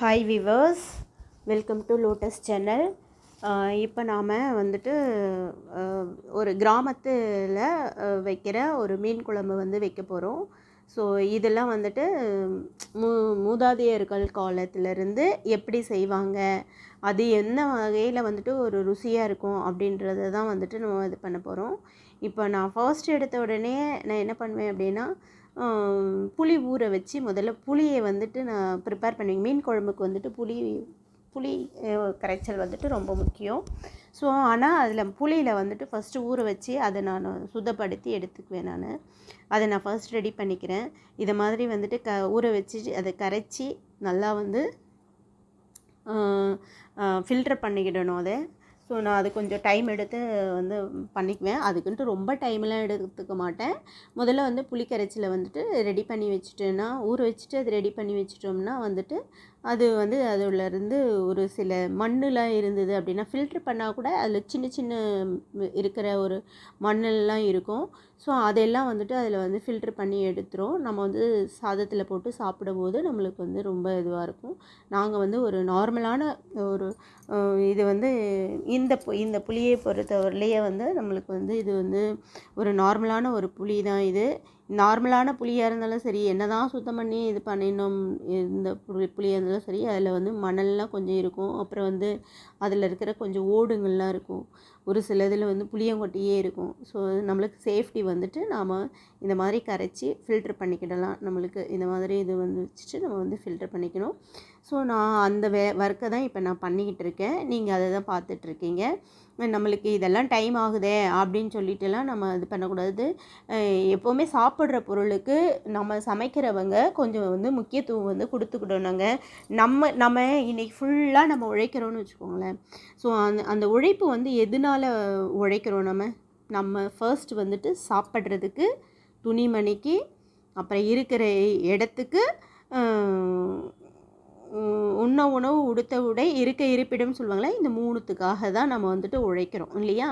Hi viewers welcome to lotus channel இப்போ நாம் வந்துட்டு ஒரு கிராமத்தில் வைக்கிற ஒரு மீன் குழம்பு வந்து வைக்க போகிறோம் ஸோ இதெல்லாம் வந்துட்டு மூ மூதாதையர்கள் காலத்திலேருந்து எப்படி செய்வாங்க? அது என்ன வகையில் வந்துட்டு ஒரு ருசியாக இருக்கும் அப்படின்றத தான் வந்துட்டு நம்ம இது பண்ண போகிறோம் இப்போ நான் ஃபர்ஸ்ட் எடுத்த உடனே நான் என்ன பண்ணுவேன் அப்படின்னா புளி ஊற வச்சு முதல்ல புளியை வந்துட்டு நான் ப்ரிப்பேர் பண்ணுவேன். மீன் குழம்புக்கு வந்துட்டு புளி புளி கரைச்சல் வந்துட்டு ரொம்ப முக்கியம். ஸோ ஆனால் அதில் புளியில் வந்துட்டு ஃபஸ்ட்டு ஊற வச்சு அதை நான் சுத்தப்படுத்தி எடுத்துக்குவேன் நான். அதை நான் ஃபர்ஸ்ட் ரெடி பண்ணிக்கிறேன். இதை மாதிரி வந்துட்டு க ஊற வச்சு அதை கரைச்சி நல்லா வந்து ஃபில்டர் பண்ணிக்கிடணும் அதை. ஸோ நான் அது கொஞ்சம் டைம் எடுத்து வந்து பண்ணிக்குவேன். அதுக்குன்ட்டு ரொம்ப டைம்லாம் எடுத்துக்க மாட்டேன். முதல்ல வந்து புளிக்கரைச்சியில் வந்துட்டு ரெடி பண்ணி வச்சுட்டேன்னா ஊற வச்சுட்டு அது ரெடி பண்ணி வச்சிட்டோம்னா வந்துட்டு அது வந்து அதுலேருந்து ஒரு சில மண்ணெலாம் இருந்தது அப்படின்னா ஃபில்ட்ரு பண்ணால் கூட அதில் சின்ன சின்ன இருக்கிற ஒரு மண்ணெல்லாம் இருக்கும். ஸோ அதெல்லாம் வந்துட்டு அதில் வந்து ஃபில்ட்ரு பண்ணி எடுத்துரும். நம்ம வந்து சாதத்தில் போட்டு சாப்பிடும்போது நம்மளுக்கு வந்து ரொம்ப இதுவாக இருக்கும். நாங்கள் வந்து ஒரு நார்மலான ஒரு இது வந்து இந்த பு- இந்த புளியை பொறுத்தவரையிலேயே வந்து நம்மளுக்கு வந்து இது வந்து ஒரு நார்மலான ஒரு புளி தான் இது. நார்மலான புளியாக இருந்தாலும் சரி என்ன தான் சுத்தம் பண்ணி இது பண்ணினோம் இந்த புளி புளியாக இருந்தாலும் சரி அதில் வந்து மணல்லாம் கொஞ்சம் இருக்கும். அப்புறம் வந்து அதில் இருக்கிற கொஞ்சம் ஓடுங்கள்லாம் இருக்கும். ஒரு சில இதில் வந்து புளியங்கொட்டியே இருக்கும். ஸோ நம்மளுக்கு சேஃப்டி வந்துட்டு நாம் இந்த மாதிரி கரைச்சி ஃபில்ட்ரு பண்ணிக்கிடலாம். நம்மளுக்கு இந்த மாதிரி இது வந்து வச்சுட்டு நம்ம வந்து ஃபில்ட்ரு பண்ணிக்கணும். ஸோ நான் அந்த வே ஒர்க்கை தான் இப்போ நான் பண்ணிக்கிட்டு இருக்கேன். நீங்கள் அதை தான் பார்த்துட்ருக்கீங்க நம்மளுக்கு இதெல்லாம் டைம் ஆகுதே அப்படின்னு சொல்லிட்டுலாம் நம்ம இது பண்ணக்கூடாது. எப்போவுமே சாப்பிட்ற பொருளுக்கு நம்ம சமைக்கிறவங்க கொஞ்சம் வந்து முக்கியத்துவம் வந்து கொடுத்துக்கிடணுங்க நம்ம நம்ம இன்றைக்கி ஃபுல்லாக நம்ம உழைக்கிறோன்னு வச்சுக்கோங்களேன். ஸோ அந்த அந்த உழைப்பு வந்து எதனால உழைக்கிறோம் நம்ம? நம்ம ஃபர்ஸ்ட் வந்துட்டு சாப்பிட்றதுக்கு துணிமணிக்கு அப்புறம் இருக்கிற இடத்துக்கு உண்ண உணவு உடுத்த உடை இருக்க இருப்பிடம் சொல்லுவாங்களே இந்த மூணுத்துக்காக தான் நம்ம வந்துட்டு உழைக்கிறோம் இல்லையா?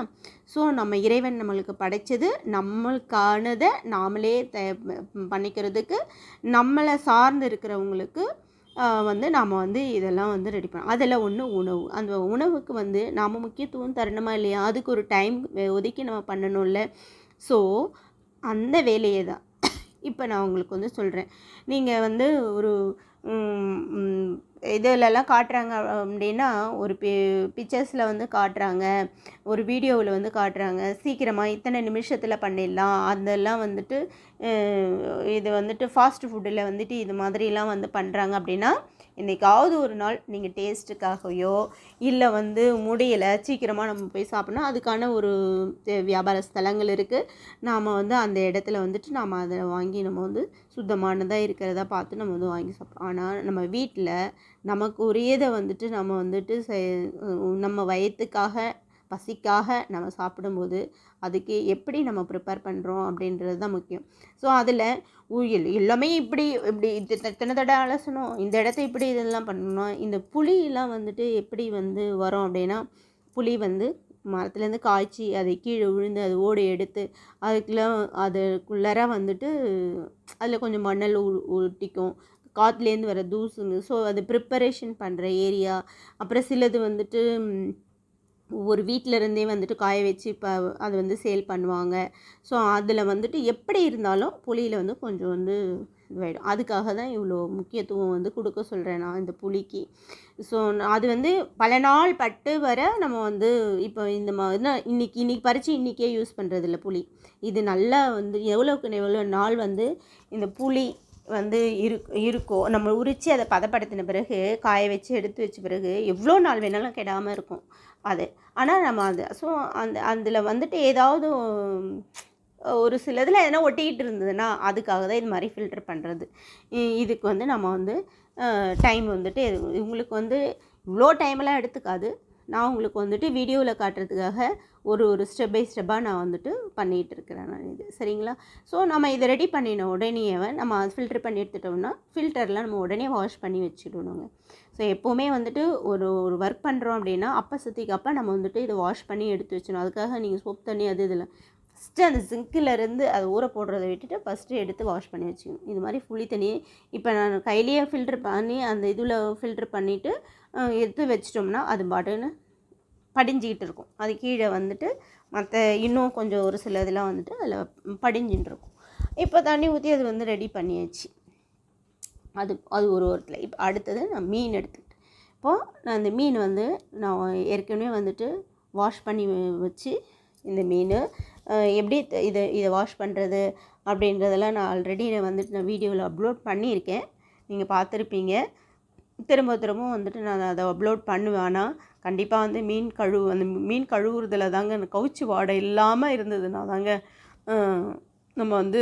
ஸோ நம்ம இறைவன் நம்மளுக்கு படைச்சது நம்மளுக்கானதை நாமளே த பண்ணிக்கிறதுக்கு நம்மளை சார்ந்து இருக்கிறவங்களுக்கு வந்து நாம் வந்து இதெல்லாம் வந்து ரெடி பண்ணோம் அதில் ஒன்று உணவு. அந்த உணவுக்கு வந்து நாம் முக்கியத்துவம் தரணுமா இல்லையா? அதுக்கு ஒரு டைம் ஒதுக்கி நம்ம பண்ணணும்ல. ஸோ அந்த வேலையை தான் இப்போ நான் உங்களுக்கு வந்து சொல்கிறேன் நீங்கள் வந்து ஒரு இதுலலாம் காட்டுறாங்க அப்படின்னா ஒரு பி பிக்சர்ஸில் வந்து காட்டுறாங்க ஒரு வீடியோவில் வந்து காட்டுறாங்க. சீக்கிரமாக இத்தனை நிமிஷத்தில் பண்ணிடலாம். அதெல்லாம் வந்துட்டு இது வந்துட்டு ஃபாஸ்ட் ஃபுட்டில் வந்துட்டு இது மாதிரிலாம் வந்து பண்ணுறாங்க அப்படின்னா என்றைக்காவது ஒரு நாள் நீங்கள் டேஸ்ட்டுக்காகவோ இல்லை வந்து முடியலை சீக்கிரமாக நம்ம போய் சாப்பிட்ணும். அதுக்கான ஒரு வியாபார ஸ்தலங்கள் இருக்குது நாம் வந்து அந்த இடத்துல வந்துட்டு நாம் அதை வாங்கி நம்ம வந்து சுத்தமானதாக இருக்கிறதா பார்த்து நம்ம வந்து வாங்கி சாப்பிட்றோம் ஆனால் நம்ம வீட்டில் நமக்கு உரியதை வந்துட்டு நம்ம வந்துட்டு செ- நம்ம வயத்துக்காக பசிக்காக நம்ம சாப்பிடும்போது அதுக்கு எப்படி நம்ம ப்ரிப்பேர் பண்ணுறோம் அப்படின்றது தான் முக்கியம். ஸோ அதில் உயில் எல்லாமே இப்படி இப்படி இது எத்தனை தடவை அலசணும் இந்த இடத்த இப்படி இதெல்லாம் பண்ணணும் இந்த புளியெல்லாம் வந்துட்டு எப்படி வந்து வரும் அப்படின்னா புளி வந்து மரத்துலேருந்து காய்ச்சி அதை கீழே விழுந்து அது ஓடி எடுத்து அதுக்குள்ள அதுக்குள்ளார வந்துட்டு அதில் கொஞ்சம் மணல் உ- ஒட்டிக்கும் காற்றுலேருந்து வர தூசுங்க. ஸோ அது ப்ரிப்பரேஷன் பண்ணுற ஏரியா அப்புறம் சிலது வந்துட்டு ஒவ்வொரு ஒரு வீட்டில் இருந்தே வந்துட்டு காய வச்சு இப்போ அது வந்து சேல் பண்ணுவாங்க. ஸோ அதில் வந்துட்டு எப்படி இருந்தாலும் புளியில் வந்து கொஞ்சம் வந்து இதுவாகிடும் அதுக்காக தான் இவ்வளோ முக்கியத்துவம் வந்து கொடுக்க சொல்கிறேன் நான் இந்த புளிக்கு. ஸோ அது வந்து பல நாள் பட்டு வர நம்ம வந்து இப்போ இந்த மாதிரி இன்னைக்கு இன்னைக்கு பறித்து இன்றைக்கே யூஸ் பண்ணுறதில்ல புளி. இது நல்லா வந்து எவ்வளோக்கு எவ்வளோ நாள் வந்து இந்த புளி வந்து இருக் இருக்கோ நம்ம உரித்து அதை பதப்படுத்தின பிறகு காய வச்சு எடுத்து வச்ச பிறகு எவ்வளோ நாள் வேணாலும் கெடாமல் இருக்கும் அது. ஆனால் நம்ம அது ஸோ அந்த அதில் வந்துட்டு ஏதாவது ஒரு சிலதில் எதனா ஒட்டிக்கிட்டு இருந்ததுன்னா அதுக்காக தான் இது மாதிரி ஃபில்டர் பண்ணுறது இதுக்கு வந்து நம்ம வந்து டைம் வந்துட்டு இவங்களுக்கு உங்களுக்கு வந்து இவ்வளோ டைமெல்லாம் எடுத்துக்காது. நான் உங்களுக்கு வந்துட்டு வீடியோவில் காட்டுறதுக்காக ஒரு ஒரு ஸ்டெப் பை ஸ்டெப்பாக நான் வந்துட்டு பண்ணிகிட்டு இருக்கிறேன் நான் இது. சரிங்களா? ஸோ நம்ம இதை ரெடி பண்ணின உடனே நம்ம ஃபில்டர் பண்ணி எடுத்துட்டோம்னா ஃபில்டரில் நம்ம உடனே வாஷ் பண்ணி வச்சுடணுங்க. ஸோ எப்போவுமே வந்துட்டு ஒரு ஒரு ஒர்க் பண்ணுறோம் அப்படின்னா அப்போ சுற்றிக்கு அப்போ நம்ம வந்துட்டு இதை வாஷ் பண்ணி எடுத்து வச்சிடணும். அதுக்காக நீங்கள் சோப் தண்ணி அது இதில் ஃபஸ்ட்டு அந்த சிங்கில் இருந்து அது ஊற போடுறத விட்டுட்டு ஃபஸ்ட்டு எடுத்து வாஷ் பண்ணி வச்சுக்கணும். இது மாதிரி புளி தண்ணியை இப்போ நான் கையிலேயே ஃபில்ட்ரு பண்ணி அந்த இதில் ஃபில்ட்ரு பண்ணிவிட்டு எடுத்து வச்சிட்டோம்னா அது பாட்டுன்னு படிஞ்சிக்கிட்டு இருக்கும் அது கீழே வந்துட்டு மற்ற இன்னும் கொஞ்சம் ஒரு சில இதெல்லாம் வந்துட்டு அதில் படிஞ்சுட்டு இருக்கும் இப்போ தண்ணி ஊற்றி அது வந்து ரெடி பண்ணியாச்சு. அது அது ஒரு ஒருத்தில் இப்போ அடுத்தது நான் மீன் எடுத்துக்கிட்டேன். இப்போது நான் இந்த மீன் வந்து நான் ஏற்கனவே வந்துட்டு வாஷ் பண்ணி வச்சு இந்த மீன் எப்படி இதை இதை வாஷ் பண்ணுறது அப்படின்றதெல்லாம் நான் ஆல்ரெடி வந்துட்டு நான் வீடியோவில் அப்லோட் பண்ணியிருக்கேன். நீங்கள் பார்த்துருப்பீங்க. திரும்ப திரும்ப வந்துட்டு நான் அதை அப்லோட் பண்ணுவேன். ஆனால் கண்டிப்பாக வந்து மீன் கழுவு அந்த மீன் கழுவுறதுல தாங்க அந்த கவுச்சி வாடை இல்லாமல் இருந்ததுன்னா தாங்க நம்ம வந்து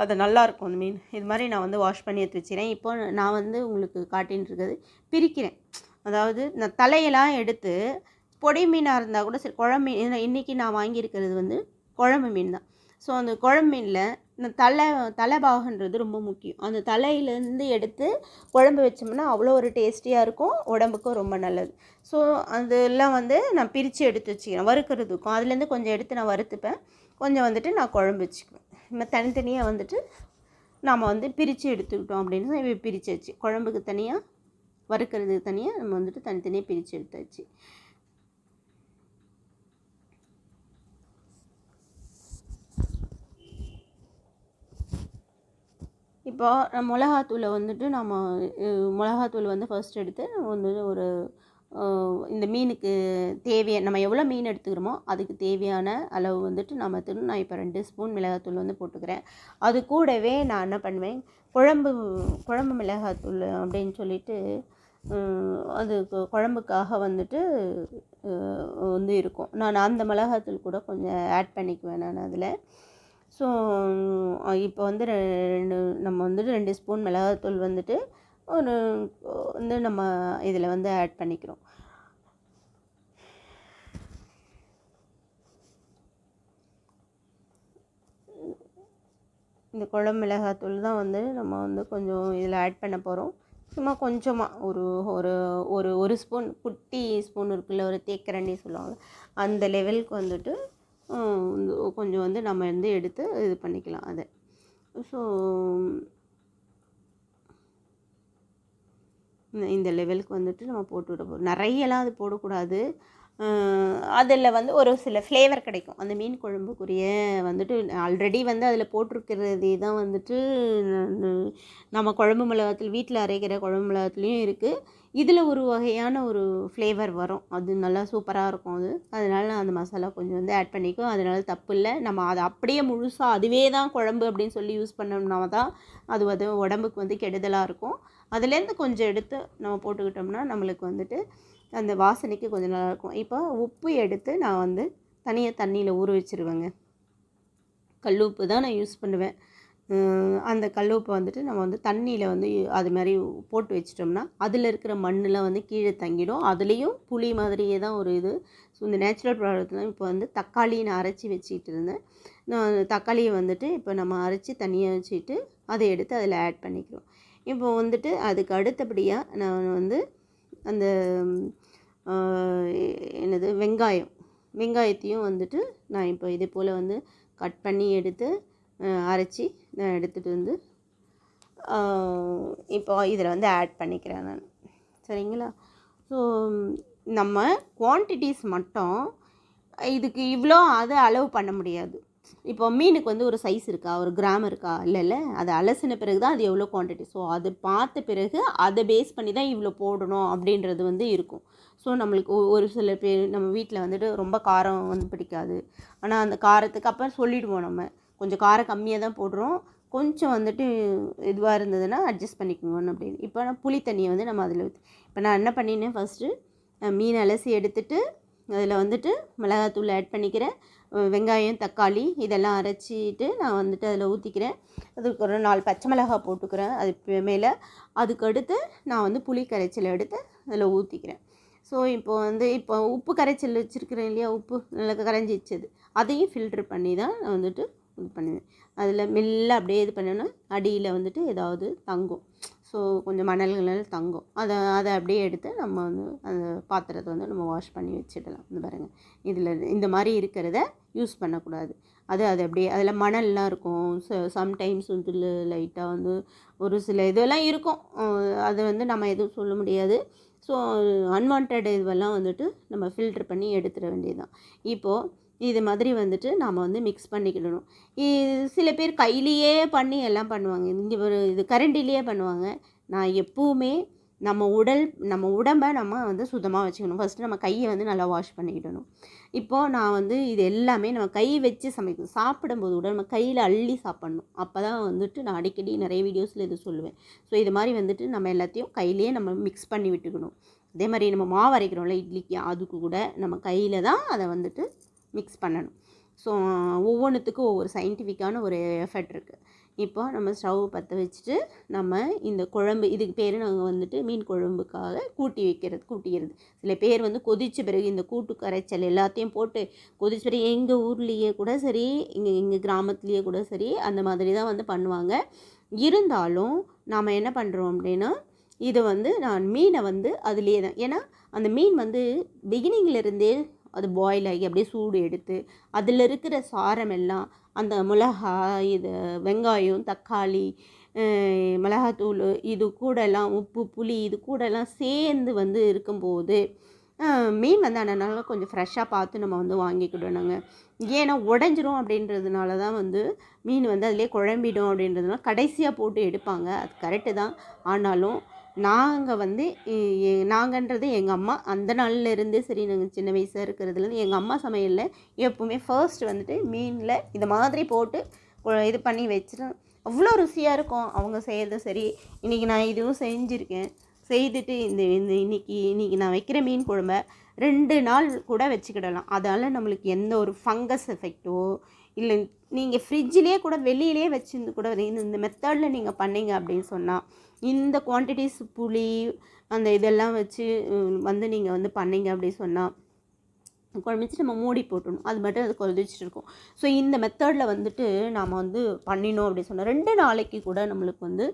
அது நல்லாயிருக்கும் அந்த மீன். இது மாதிரி நான் வந்து வாஷ் பண்ணி எடுத்து வச்சுக்கிறேன். இப்போ நான் வந்து உங்களுக்கு காட்டின்னு இருக்கிறது பிரிக்கிறேன். அதாவது நான் தலையெல்லாம் எடுத்து பொடி மீனாக இருந்தால் கூட சரி குழம்பு இன்றைக்கி நான் வாங்கியிருக்கிறது வந்து குழம்பு மீன் தான். ஸோ அந்த குழம்பு மீனில் தலை தலைபாகன்றது ரொம்ப முக்கியம். அந்த தலையிலேருந்து எடுத்து குழம்பு வச்சோம்னா அவ்வளோ ஒரு டேஸ்டியாக இருக்கும் உடம்புக்கும் ரொம்ப நல்லது. ஸோ அதெல்லாம் வந்து நான் பிரித்து எடுத்து வச்சுக்கிறேன். வறுக்கிறதுக்கும் அதுலேருந்து கொஞ்சம் எடுத்து நான் வறுத்துப்பேன். கொஞ்சம் வந்துட்டு நான் குழம்பு வச்சுக்குவேன். நம்ம தனித்தனியாக வந்துட்டு நாம் வந்து பிரித்து எடுத்துக்கிட்டோம் அப்படின்னு பிரித்து வச்சு குழம்புக்கு தனியாக வறுக்கிறதுக்கு தனியாக நம்ம வந்துட்டு தனித்தனியாக பிரித்து எடுத்தாச்சு இப்போ நம்ம மிளகாத்தூளை வந்துட்டு நம்ம மிளகாத்தூள் வந்து ஃபர்ஸ்ட் எடுத்து வந்து ஒரு இந்த மீனுக்கு தேவையான நம்ம எவ்வளோ மீன் எடுத்துக்கிறோமோ அதுக்கு தேவையான அளவு வந்துட்டு நம்ம திரும்ப நான் இப்போ ரெண்டு ஸ்பூன் மிளகாத்தூள் வந்து போட்டுக்கிறேன். அது கூடவே நான் என்ன பண்ணுவேன் குழம்பு குழம்பு மிளகாத்தூள் அப்படின்னு சொல்லிட்டு அது குழம்புக்காக வந்துட்டு வந்து இருக்கும். நான் அந்த மிளகாத்தூள் கூட கொஞ்சம் ஆட் பண்ணிக்குவேன் நான் அதில். ஸோ இப்போ வந்து ரெ- ரெண்டு நம்ம வந்துட்டு ரெண்டு ஸ்பூன் மிளகாத்தூள் வந்துட்டு ஒரு வந்து நம்ம இதில் வந்து ஆட் பண்ணிக்கிறோம். இந்த குழம்பு மிளகாத்தூள் தான் வந்து நம்ம வந்து கொஞ்சம் இதில் ஆட் பண்ண போகிறோம். சும்மா கொஞ்சமாக ஒரு ஒரு ஒரு ஒரு ஸ்பூன் குட்டி ஸ்பூன் இருக்குல்ல ஒரு தேக்கரண்டி சொல்லுவாங்க அந்த லெவலுக்கு வந்துட்டு கொஞ்சம் வந்து நம்ம வந்து எடுத்து இது பண்ணிக்கலாம் அதை. ஸோ இந்த லெவலுக்கு வந்துட்டு நம்ம போட்டு விட போகிறோம் நிறையலாம் அது போடக்கூடாது. அதில் வந்து ஒரு சில ஃப்ளேவர் கிடைக்கும். அந்த மீன் குழம்புக்குரிய வந்துட்டு ஆல்ரெடி வந்து அதில் போட்டிருக்கிறதே தான் வந்துட்டு நம்ம குழம்பு மிளகாத்தில் வீட்டில் அரைக்கிற குழம்பு மிளகாத்துலேயும் இருக்குது இதில் ஒரு வகையான ஒரு ஃப்ளேவர் வரும். அது நல்லா சூப்பராக இருக்கும் அது. அதனால் நான் அந்த மசாலா கொஞ்சம் வந்து ஆட் பண்ணிக்கும் அதனால தப்பு இல்லை. நம்ம அதை அப்படியே முழுசாக அதுவே தான் குழம்பு அப்படின்னு சொல்லி யூஸ் பண்ணோம்னா தான் அது வந்து உடம்புக்கு வந்து கெடுதலாக இருக்கும். அதுலேருந்து கொஞ்சம் எடுத்து நம்ம போட்டுக்கிட்டோம்னா நம்மளுக்கு வந்துட்டு அந்த வாசனைக்கு கொஞ்சம் நல்லாயிருக்கும். இப்போ உப்பு எடுத்து நான் வந்து தனியாக தண்ணியில் ஊற வச்சிருவேங்க. கல் உப்பு தான் நான் யூஸ் பண்ணுவேன். அந்த கல் உப்பை வந்துட்டு நம்ம வந்து தண்ணியில் வந்து அது மாதிரி போட்டு வச்சிட்டோம்னா அதில் இருக்கிற மண்ணெலாம் வந்து கீழே தங்கிடும். அதுலேயும் புளி மாதிரியே தான் ஒரு இது. ஸோ இந்த நேச்சுரல் ப்ராடக்ட் தான் இப்போ வந்து தக்காளி நான் அரைச்சி வச்சுக்கிட்டு இருந்தேன். நான் தக்காளியை வந்துட்டு இப்போ நம்ம அரைச்சி தனியாக வச்சுட்டு அதை எடுத்து அதில் ஆட் பண்ணிக்கிறோம். இப்போ வந்துட்டு அதுக்கு அடுத்தபடியாக நான் வந்து அந்த என்னது வெங்காயம். வெங்காயத்தையும் வந்துட்டு நான் இப்போ இதே போல் வந்து கட் பண்ணி எடுத்து அரைச்சி நான் எடுத்துகிட்டு வந்து இப்போ இதில் வந்து ஆட் பண்ணிக்கிறேன் நான். சரிங்களா? ஸோ நம்ம குவான்டிட்டிஸ் மட்டும் இதுக்கு இவ்வளோ அதை அளவு பண்ண முடியாது. இப்போ மீனுக்கு வந்து ஒரு சைஸ் இருக்கா? ஒரு கிராம் இருக்கா? இல்லைல்ல அதை அலசின பிறகு தான் அது எவ்வளோ குவான்டிட்டி ஸோ அது பார்த்த பிறகு அதை பேஸ் பண்ணி தான் இவ்வளோ போடணும் அப்படின்றது வந்து இருக்கும். ஸோ நம்மளுக்கு ஒரு சில பேர் நம்ம வீட்டில் வந்துட்டு ரொம்ப காரம் வந்து பிடிக்காது. ஆனால் அந்த காரத்துக்கு அப்புறம் சொல்லிவிடுவோம் நம்ம. கொஞ்சம் காரம் கம்மியாக தான் போடுறோம். கொஞ்சம் வந்துட்டு இதுவாக இருந்ததுன்னா அட்ஜஸ்ட் பண்ணிக்கோங்கன்னு அப்படின்னு. இப்போ நான் புளி தண்ணியை வந்து நம்ம அதில் ஊற்றி இப்போ நான் என்ன பண்ணினேன் ஃபஸ்ட்டு மீன் அலசி எடுத்துட்டு அதில் வந்துட்டு மிளகாத்தூள் ஆட் பண்ணிக்கிறேன். வெங்காயம் தக்காளி இதெல்லாம் அரைச்சிட்டு நான் வந்துட்டு அதில் ஊற்றிக்கிறேன் அதுக்கு ஒரு நாலு பச்சை மிளகாய் போட்டுக்கிறேன். அது மேலே அதுக்கு அடுத்து நான் வந்து புளி கரைச்சல் எடுத்து அதில் ஊற்றிக்கிறேன் ஸோ இப்போ வந்து இப்போ உப்பு கரைச்சல் வச்சுருக்கிறேன் இல்லையா? உப்பு நல்லா கரைஞ்சி வச்சது அதையும் ஃபில்ட்ரு பண்ணி தான் நான் வந்துட்டு இது பண்ணுவேன். அதில் மெல்ல அப்படியே இது பண்ணோன்னா அடியில் வந்துட்டு ஏதாவது தங்கும். ஸோ கொஞ்சம் மணல்கள் தங்கும். அதை அதை அப்படியே எடுத்து நம்ம வந்து அந்த பாத்திரத்தை வந்து நம்ம வாஷ் பண்ணி வச்சிடலாம். இந்த பாருங்கள் இதில் இந்த மாதிரி இருக்கிறத யூஸ் பண்ணக்கூடாது. அது அது அப்படியே அதில் மணல்லாம் இருக்கும். ச சம்டைம்ஸ் வந்து லைட்டாக வந்து ஒரு சில இதெல்லாம் இருக்கும். அதை அது வந்து நம்ம எதுவும் சொல்ல முடியாது. ஸோ அன்வான்ட் இதுவெல்லாம் வந்துட்டு நம்ம ஃபில்ட்ரு பண்ணி எடுத்துட வேண்டியதுதான். இப்போது இது மாதிரி வந்துட்டு நாம் வந்து மிக்ஸ் பண்ணிக்கிடணும். இது சில பேர் கையிலேயே பண்ணி எல்லாம் பண்ணுவாங்க. இங்கே ஒரு இது கரண்டிலேயே பண்ணுவாங்க. நான் எப்போவுமே நம்ம உடல் நம்ம உடம்பை நம்ம வந்து சுத்தமாக வச்சுக்கணும். ஃபஸ்ட்டு நம்ம கையை வந்து நல்லா வாஷ் பண்ணிக்கிடணும். இப்போது நான் வந்து இது எல்லாமே நம்ம கை வச்சு சமைக்கணும் சாப்பிடும்போது கூட நம்ம கையில் அள்ளி சாப்பிட்ணும். அப்போ தான் வந்துட்டு நான் அடிக்கடி நிறைய வீடியோஸில் இது சொல்லுவேன். ஸோ இது மாதிரி வந்துட்டு நம்ம எல்லாத்தையும் கையிலேயே நம்ம மிக்ஸ் பண்ணி விட்டுக்கணும். அதே மாதிரி நம்ம மாவு அரைக்கிறோம்ல இட்லிக்கு அதுக்கு கூட நம்ம கையில் தான் அதை வந்துட்டு மிக்ஸ் பண்ணணும். ஸோ ஒவ்வொன்றுத்துக்கும் ஒவ்வொரு சயின்டிஃபிக்கான ஒரு எஃபர்ட் இருக்குது இப்போ நம்ம ஸ்டவ் பற்ற வச்சுட்டு நம்ம இந்த குழம்பு இதுக்கு பேர் நாங்கள் வந்துட்டு மீன் குழம்புக்காக கூட்டி வைக்கிறது கூட்டிக்கிறது. சில பேர் வந்து கொதிச்ச பிறகு இந்த கூட்டு கரைச்சல் எல்லாத்தையும் போட்டு கொதிச்ச பிறகு எங்கள் ஊர்லேயே கூட சரி இங்கே எங்கள் கிராமத்துலேயே கூட சரி அந்த மாதிரி தான் வந்து பண்ணுவாங்க. இருந்தாலும் நாம் என்ன பண்ணுறோம் அப்படின்னா இது வந்து நான் மீனை வந்து அதுலேயே தான் ஏன்னா அந்த மீன் வந்து பிகினிங்கில் இருந்தே அது பாயில் ஆகி அப்படியே சூடு எடுத்து அதில் இருக்கிற சாரம் எல்லாம் அந்த மிளகா இது வெங்காயம் தக்காளி மிளகாத்தூள் இது கூடலாம் உப்பு புளி இது கூடலாம் சேர்ந்து வந்து இருக்கும்போது மீன் வந்து அதனால் கொஞ்சம் ஃப்ரெஷ்ஷாக பார்த்து நம்ம வந்து வாங்கிக்கிடணுங்க ஏன்னா உடஞ்சிரும் அப்படின்றதுனால தான் வந்து மீன் வந்து அதிலே குழம்பிடும் அப்படின்றதுனால கடைசியாக போட்டு எடுப்பாங்க. அது கரெக்டு தான். ஆனாலும் நாங்கள் வந்து நாங்கன்றது எங்கள் அம்மா அந்த நாள்ல இருந்தே சரி நாங்கள் சின்ன வயசாக இருக்கிறதுலேருந்து எங்கள் அம்மா சமையலில் எப்போவுமே ஃபர்ஸ்ட் வந்துட்டு மீனில் இந்த மாதிரி போட்டு கொ- இது பண்ணி வச்சுட்டு அவ்வளோ ருசியாக இருக்கும். அவங்க செய்கிறது சரி இன்றைக்கி நான் இதுவும் செஞ்சுருக்கேன். செய்துட்டு இந்த இந்த இன்னைக்கு இன்றைக்கி நான் வைக்கிற மீன் குழம்ப ரெண்டு நாள் கூட வச்சுக்கிடலாம். அதால் நம்மளுக்கு எந்த ஒரு ஃபங்கஸ் எஃபெக்ட்டோ இல்லை நீங்கள் ஃப்ரிட்ஜிலே கூட வெளியிலே வச்சுருந்து கூட இந்த இந்த மெத்தடில் நீங்கள் பண்ணீங்க அப்படின்னு சொன்னால் இந்த குவான்டிட்டிஸ் புளி அந்த இதெல்லாம் வச்சு வந்து நீங்கள் வந்து பண்ணீங்க அப்படின்னு சொன்னால் குழம்பிச்சு நம்ம மூடி போட்டுடணும். அது மட்டும் அது கொதிச்சுட்டு இருக்கும். ஸோ இந்த மெத்தடில் வந்துட்டு நாம் வந்து பண்ணினோம் அப்படின்னு சொன்னால் ரெண்டு நாளைக்கு கூட நம்மளுக்கு வந்து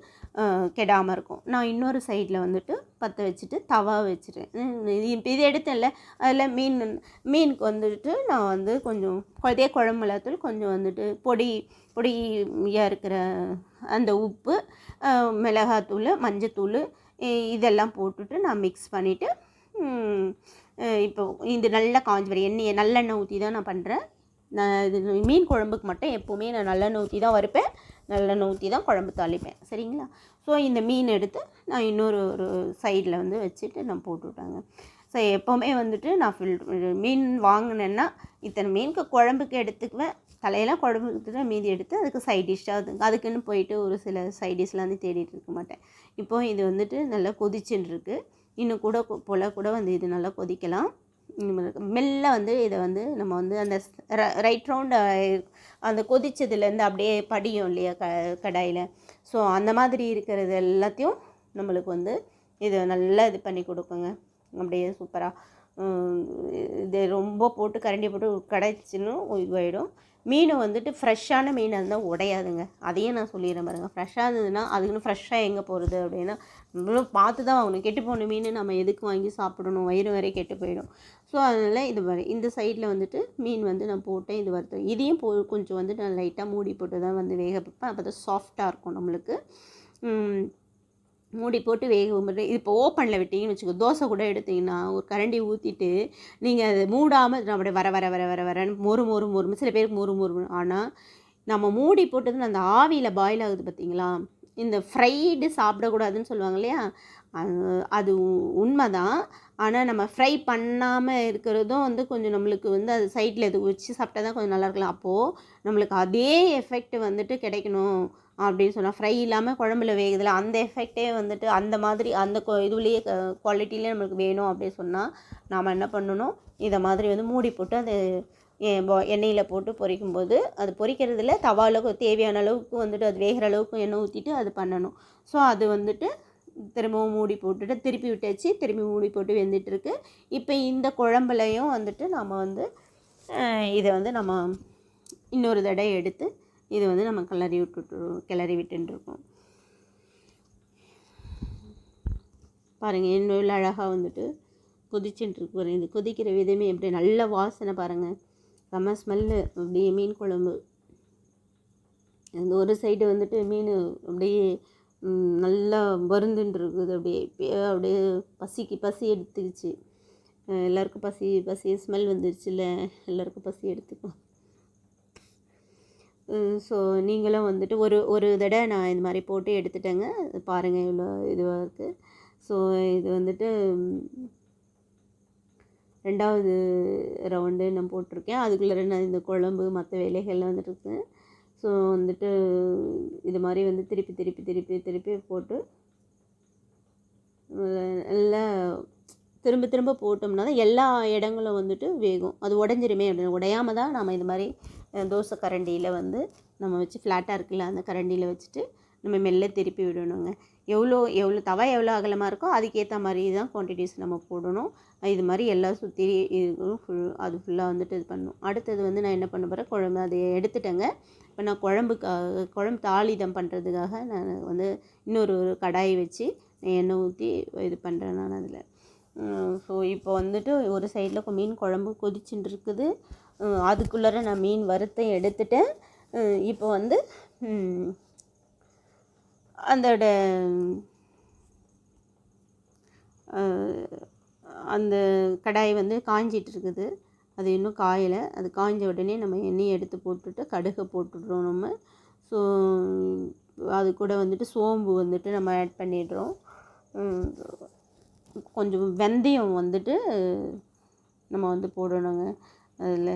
கெடாமல் இருக்கும். நான் இன்னொரு சைடில் வந்துட்டு பற்ற வச்சுட்டு தவா வச்சுட்டேன். இது இது எடுத்தேன்ல. அதில் மீன் மீனுக்கு வந்துட்டு நான் வந்து கொஞ்சம் குழந்தைய குழம்பு கொஞ்சம் வந்துட்டு பொடி பொடியாக இருக்கிற அந்த உப்பு மிளகாத்தூள் மஞ்சத்தூள் இதெல்லாம் போட்டுட்டு நான் மிக்ஸ் பண்ணிவிட்டு இப்போ இது நல்லா காஞ்சி வரும் எண்ணெயை நல்லெண்ணெய் ஊற்றி தான் நான் பண்ணுறேன் நான் இது மீன் குழம்புக்கு மட்டும் எப்போவுமே நான் நல்லெண்ணெய் ஊற்றி தான் வறுப்பேன். நல்லெண்ணெய் ஊற்றி தான் குழம்பு தாளிப்பேன். சரிங்களா? ஸோ இந்த மீன் எடுத்து நான் இன்னொரு ஒரு சைடில் வந்து வச்சுட்டு நான் போட்டு விட்டாங்க. ஸோ எப்போவுமே வந்துட்டு நான் ஃபில் மீன் வாங்கினேன்னா இத்தனை மீனுக்கு குழம்புக்கு எடுத்துக்குவேன். தலையெல்லாம் குழம்புக்கு மீதி எடுத்து அதுக்கு சைட் டிஷ்ஷாக அது அதுக்குன்னு போயிட்டு ஒரு சில சைட் டிஷ்லாம் வந்து தேடிட்டு இருக்க மாட்டேன். இப்போ இது வந்துட்டு நல்லா கொதிச்சின்னுருக்கு இன்னும் கூட போல் கூட வந்து இது நல்லா கொதிக்கலாம். மெல்ல வந்து இதை வந்து நம்ம வந்து அந்த ரைட் ரவுண்ட் அந்த கொதிச்சதுலேருந்து அப்படியே படியும் இல்லையா க கடாயில். ஸோ அந்த மாதிரி இருக்கிறது எல்லாத்தையும் நம்மளுக்கு வந்து இது நல்லா இது பண்ணி கொடுக்குங்க. அப்படியே சூப்பராக இது ரொம்ப போட்டு கரண்டி போட்டு கடைச்சின்னு இதுவாயிடும் மீன் வந்துட்டு ஃப்ரெஷ்ஷான மீன் இருந்தால் உடையாதுங்க. அதையும் நான் சொல்லிடுறேன் பாருங்கள் ஃப்ரெஷ்ஷாக இருந்ததுன்னா அதுக்குன்னு ஃப்ரெஷ்ஷாக எங்கே போகிறது அப்படின்னா நம்மளும் பார்த்து தான் வாங்கணும். கெட்டு போன மீன் நம்ம எதுக்கு வாங்கி சாப்பிடணும்? வயிறு வரை கெட்டு போயிடும். ஸோ அதனால் இது வரை இந்த சைடில் வந்துட்டு மீன் வந்து நான் போட்டேன் இது வறுத்து இதையும் போ கொஞ்சம் வந்து நான் லைட்டாக மூடி போட்டு தான் வந்து வேக வைப்பேன். அப்போ தான் சாஃப்டாக இருக்கும் நம்மளுக்கு. மூடி போட்டு வேக விட்டு இப்போ ஓப்பனில் விட்டிங்கன்னு வச்சுக்கோ தோசை கூட எடுத்தீங்கன்னா ஒரு கரண்டி ஊற்றிட்டு நீங்கள் அதை மூடாமல் அப்படியே வர வர வர வர வரன்னு மொறு மொறு மொறு சில பேருக்கு மொறு மொறு ஆனால் நம்ம மூடி போட்டதுன்னு அந்த ஆவியில் பாயில் ஆகுது பார்த்தீங்களா இந்த ஃப்ரைடு சாப்பிடக்கூடாதுன்னு சொல்லுவாங்க இல்லையா? அது- அது உண்மைதான். ஆனால் நம்ம ஃப்ரை பண்ணாமல் இருக்கிறதும் வந்து கொஞ்சம் நம்மளுக்கு வந்து அது சைடில் இது வச்சு சாப்பிட்டா தான் கொஞ்சம் நல்லா இருக்கலாம். அப்போது நம்மளுக்கு அதே எஃபெக்ட் வந்துட்டு கிடைக்கணும் அப்படின்னு சொன்னால் ஃப்ரை இல்லாமல் குழம்புல வேகுதில்ல அந்த எஃபெக்டே வந்துட்டு அந்த மாதிரி அந்த கொ- இதுலேயே குவாலிட்டிலே நம்மளுக்கு வேணும் அப்படின்னு சொன்னால் நாம் என்ன பண்ணணும்? இதை மாதிரி வந்து மூடி போட்டு அது எண்ணெயில் போட்டு பொரிக்கும்போது அது பொரிக்கிறதுல தவால தேவையான அளவுக்கு வந்துட்டு அது வேகிற அளவுக்கு எண்ணெய் ஊற்றிட்டு அது பண்ணணும். ஸோ அது வந்துட்டு திரும்பவும் மூடி போட்டுட்டு திருப்பி விட்டாச்சு. திரும்பி மூடி போட்டு வெந்துட்டுருக்கு. இப்போ இந்த குழம்புலையும் வந்துட்டு நம்ம வந்து இதை வந்து நம்ம இன்னொரு தடவை எடுத்து இது வந்து நம்ம கிளறி விட்டுட்டு கிளறி விட்டுருக்கோம் பாருங்கள் இன்னும் அழகாக வந்துட்டு கொதிச்சுட்டுருக்கு இது கொதிக்கிற விதமே எப்படி நல்ல வாசனை பாருங்கள் செம்ம ஸ்மெல்லு. அப்படியே மீன் குழம்பு. இந்த ஒரு சைடு வந்துட்டு மீன் அப்படியே நல்லா வருந்துன்னு இருக்குது அப்படியே இப்பயே அப்படியே பசிக்கு பசி எடுத்துக்கிச்சு எல்லாேருக்கும் எல்லாருக்கும் பசி பசி ஸ்மெல் வந்துருச்சுல்ல. எல்லாருக்கும் பசி எடுத்துக்கும். ஸோ நீங்களும் வந்துட்டு ஒரு ஒரு தடவை நான் இந்த மாதிரி போட்டு எடுத்துட்டேங்க. பாருங்கள் இவ்வளோ இதுவாக இருக்குது ஸோ இது வந்துட்டு ரெண்டாவது ரவுண்டு நான் போட்டிருக்கேன். அதுக்குள்ளே நான் இந்த குழம்பு மற்ற வேலைகள்லாம் வந்துட்டுருக்கேன் ஸோ வந்துட்டு இது மாதிரி வந்து திருப்பி திருப்பி திருப்பி திருப்பி போட்டு நல்லா திரும்ப திரும்ப போட்டோம்னா தான் எல்லா இடங்களும் வந்துட்டு வேகும். அது உடஞ்சிருமே அப்படின்னு. உடையாம தான் நம்ம இது மாதிரி தோசை கரண்டியில் வந்து நம்ம வச்சு ஃப்ளாட்டாக இருக்குல்ல அந்த கரண்டியில் வச்சுட்டு நம்ம மெல்ல திருப்பி விடணுங்க. எவ்வளோ எவ்வளோ தவா எவ்வளோ அகலமாக இருக்கோ அதுக்கேற்ற மாதிரி தான் குவான்டிட்டிஸ் நம்ம போடணும். இது மாதிரி எல்லாம் சுற்றி இதுவும் ஃபுல் அது ஃபுல்லாக வந்துட்டு இது பண்ணணும் அடுத்தது வந்து நான் என்ன பண்ண போகிறேன் குழம்பு அதை எடுத்துட்டேங்க. இப்போ நான் குழம்புக்காக குழம்பு தாளிதம் பண்ணுறதுக்காக நான் வந்து இன்னொரு ஒரு கடாயை வச்சு எண்ணெய் ஊற்றி இது பண்ணுறேன் நான் அதில். ஸோ இப்போ வந்துட்டு ஒரு சைடில் மீன் குழம்பு கொதிச்சுட்டு இருக்குது. அதுக்குள்ளார நான் மீன் வறுத்த எடுத்துட்டேன். இப்போ வந்து அதோட அந்த கடாய் வந்து காஞ்சிட்டு இருக்குது அது இன்னும் காயலை. அது காய்ஞ்ச உடனே நம்ம எண்ணெயை எடுத்து போட்டுட்டு கடுகை போட்டுடுறோம் நம்ம. ஸோ அது கூட வந்துட்டு சோம்பு வந்துட்டு நம்ம ஆட் பண்ணிடுறோம். கொஞ்சம் வெந்தயம் வந்துட்டு நம்ம வந்து போடணுங்க. அதில்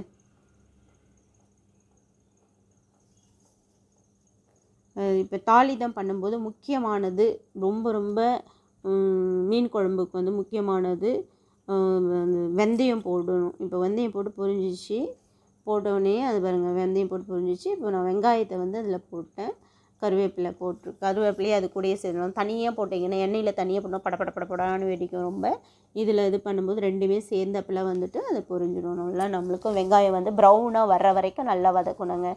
இப்போ தாளிதம் பண்ணும்போது முக்கியமானது. ரொம்ப ரொம்ப மீன் குழம்புக்கு வந்து முக்கியமானது. வெந்தயம் போடணும். இப்போ வெந்தயம் போட்டு பொரிஞ்சிச்சு. போட்டோடனே அது பாருங்கள் வெந்தயம் போட்டு பொரிஞ்சிச்சு. இப்போ நான் வெங்காயத்தை வந்து அதில் போட்டேன். கருவேப்பிலை போட்டு கருவேப்பிலையே அது கூடயே சேர்க்கணும் தனியாக போட்டிங்கன்னா எண்ணெயில் தனியாக போட்டோம் பட பட பட வெடிக்கும் ரொம்ப. இதில் இது பண்ணும்போது ரெண்டுமே சேர்ந்தப்பில் வந்துட்டு அது பொரிஞ்சிடும். நல்லா நம்மளுக்கும் வெங்காயம் வந்து ப்ரௌனாக வர்ற வரைக்கும் நல்லா வதக்கணுங்க.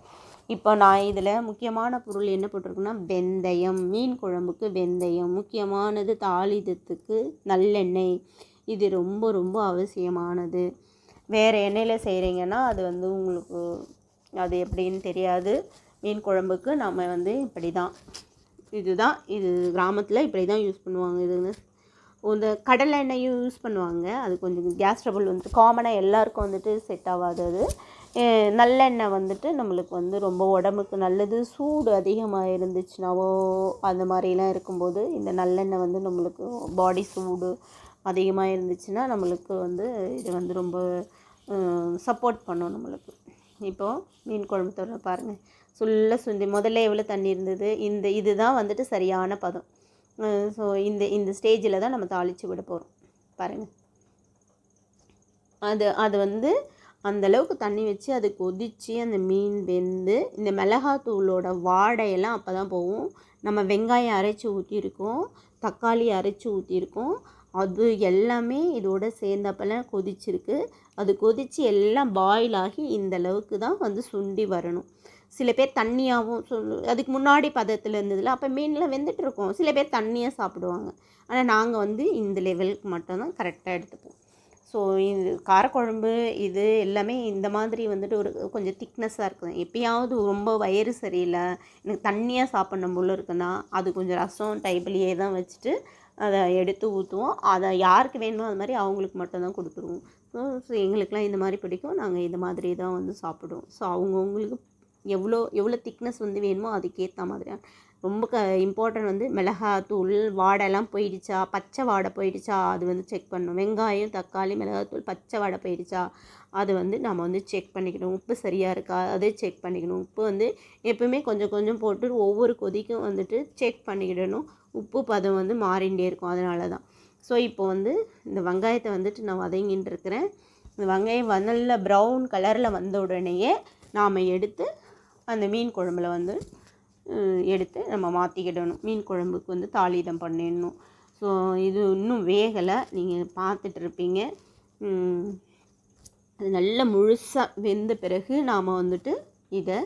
இப்போ நான் இதில் முக்கியமான பொருள் என்ன போட்டிருக்குன்னா வெந்தயம். மீன் குழம்புக்கு வெந்தயம். முக்கியமானது தாளிதத்துக்கு நல்லெண்ணெய். இது ரொம்ப ரொம்ப அவசியமானது. வேறு எண்ணெயில் செய்கிறீங்கன்னா அது வந்து உங்களுக்கு அது எப்படின்னு தெரியாது. மீன் குழம்புக்கு நம்ம வந்து இப்படி தான் இதுதான் இது கிராமத்தில் இப்படி தான் யூஸ் பண்ணுவாங்க இது இந்த கடலை எண்ணெயும் யூஸ் பண்ணுவாங்க. அது கொஞ்சம் கேஸ் ட்ரபிள் வந்துட்டு காமனாக எல்லாருக்கும் வந்துட்டு செட் ஆகாது அது நல்லெண்ணெய் வந்துட்டு நம்மளுக்கு வந்து ரொம்ப உடம்புக்கு நல்லது. சூடு அதிகமாக இருந்துச்சுனாவோ அந்த மாதிரிலாம் இருக்கும்போது இந்த நல்லெண்ணெய் வந்து நம்மளுக்கு பாடி சூடு அதிகமாக இருந்துச்சுன்னா நம்மளுக்கு வந்து இது வந்து ரொம்ப சப்போர்ட் பண்ணும் நம்மளுக்கு. இப்போது மீன் குழம்பு தவிர பாருங்கள் சுள்ள சுந்தி முதல்ல எவ்வளோ தண்ணி இருந்தது? இந்த இதுதான் வந்துட்டு சரியான பதம். ஸோ இந்த இந்த ஸ்டேஜில் தான் நம்ம தாளித்து விட போகிறோம் பாருங்கள் அது அது வந்து அந்தளவுக்கு தண்ணி வச்சு அது கொதித்து அந்த மீன் வெந்து இந்த மிளகாத்தூளோட வாடையெல்லாம் அப்போ தான் போகும். நம்ம வெங்காயம் அரைச்சி ஊற்றிருக்கோம் தக்காளி அரைச்சி ஊற்றிருக்கோம் அது எல்லாமே இதோட சேர்ந்தப்பெல்லாம் கொதிச்சிருக்கு. அது கொதித்து எல்லாம் பாயில் ஆகி இந்த அளவுக்கு தான் வந்து சுண்டி வரணும். சில பேர் தண்ணியாகவும் சொல்லு அதுக்கு முன்னாடி பதத்தில் இருந்ததில்ல அப்போ மீன்லாம் வெந்துட்டு இருக்கும். சில பேர் தண்ணியாக சாப்பிடுவாங்க. ஆனால் நாங்கள் வந்து இந்த லெவலுக்கு மட்டும்தான் கரெக்டாக எடுத்துப்போம். ஸோ இது காரக்குழம்பு இது எல்லாமே இந்த மாதிரி வந்துட்டு ஒரு கொஞ்சம் திக்னஸாக இருக்குது. எப்பயாவது ரொம்ப வயிறு சரியில்லை எனக்கு தண்ணியாக சாப்பிடணும் போல இருக்குன்னா அது கொஞ்சம் ரசம் டைப்லேயே தான் வச்சுட்டு அதை எடுத்து ஊற்றுவோம் அதை யாருக்கு வேணுமோ அது மாதிரி அவங்களுக்கு மட்டும்தான் கொடுத்துருவோம். ஸோ ஸோ எங்களுக்கெலாம் இந்த மாதிரி பிடிக்கும். நாங்கள் இந்த மாதிரி தான் வந்து சாப்பிடுவோம். ஸோ அவங்கவுங்களுக்கு எவ்வளோ எவ்வளோ திக்னஸ் வந்து வேணுமோ அதுக்கேற்ற மாதிரி ரொம்ப க இம்பார்ட்டன்ட் வந்து மிளகாத்தூள் வாடைலாம் போயிடுச்சா? பச்சை வாடை போயிடுச்சா? அது வந்து செக் பண்ணணும். வெங்காயம் தக்காளி மிளகாத்தூள் பச்சை வாடை போயிடுச்சா? அது வந்து நம்ம வந்து செக் பண்ணிக்கணும். உப்பு சரியாக இருக்கா? அதே செக் பண்ணிக்கணும். உப்பு வந்து எப்பவுமே கொஞ்சம் கொஞ்சம் போட்டு ஒவ்வொரு கொதிக்கும் வந்துட்டு செக் பண்ணிக்கிடணும். உப்பு பதம் வந்து மாறிண்டே இருக்கும். அதனால தான் ஸோ இப்போ வந்து இந்த வெங்காயத்தை வந்துட்டு நான் வதங்கின்னு இருக்கிறேன். இந்த வெங்காயம் வ- நல்ல ப்ரௌன் கலரில் வந்த உடனேயே நாம் எடுத்து அந்த மீன் குழம்புல வந்து எடுத்து நம்ம மாற்றிக்கிடணும் மீன் குழம்புக்கு வந்து தாளிதம் பண்ணிடணும். ஸோ இது இன்னும் வேகலை. நீங்கள் பார்த்துட்ருப்பீங்க அது நல்லா முழுசாக வெந்த பிறகு நாம் வந்துட்டு இதை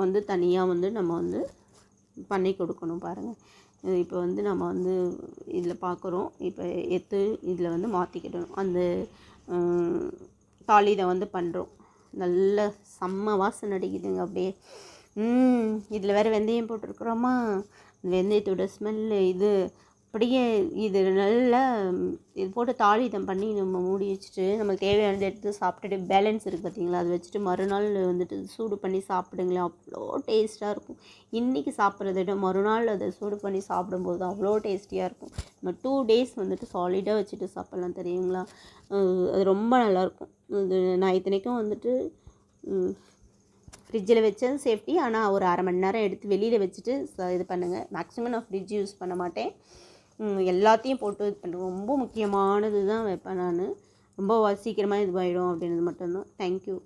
வந்து தனியாக வந்து நம்ம வந்து பண்ணி கொடுக்கணும் பாருங்கள் இப்போ வந்து நம்ம வந்து இதில் பார்க்குறோம் இப்போ எத்து இதில் வந்து மாற்றிக்கிடணும் அந்த தாளிதை வந்து பண்ணுறோம் நல்ல செம்ம வாசனை அடிக்குதுங்க அப்படியே. இதில் வேறு வெந்தயம் போட்டிருக்குறோமா? வெந்தயத்தோட ஸ்மெல்லு இது அப்படியே இது நல்லா இது போட்டு தாளிதம் பண்ணி நம்ம மூடி வச்சுட்டு நம்மளுக்கு தேவையானதை எடுத்து சாப்பிட்டுட்டு பேலன்ஸ் இருக்குது பார்த்தீங்களா? அதை வச்சுட்டு மறுநாள் வந்துட்டு சூடு பண்ணி சாப்பிடுங்களேன். அவ்வளோ டேஸ்ட்டாக இருக்கும். இன்றைக்கி சாப்பிட்றத விட மறுநாள் அதை சூடு பண்ணி சாப்பிடும்போது அவ்வளோ டேஸ்டியாக இருக்கும். நம்ம டூ டேஸ் வந்துட்டு சாலிடாக வச்சுட்டு சாப்பிட்லாம் தெரியுங்களா? அது ரொம்ப நல்லாயிருக்கும் இது நான் இத்தனைக்கும் வந்துட்டு ஃப்ரிட்ஜில் வச்சது சேஃப்டி ஆனால் ஒரு அரை மணி நேரம் எடுத்து வெளியில் வச்சுட்டு ச- இது பண்ணுங்கள் மேக்ஸிமம் நான் ஃப்ரிட்ஜ் யூஸ் பண்ண மாட்டேன். எல்லாத்தையும் போட்டு இது பண்ணுறேன் ரொம்ப முக்கியமானது தான் வைப்பேன் நான். ரொம்ப சீக்கிரமாக இதுவாகிடும் அப்படின்றது மட்டும்தான். தேங்க்யூ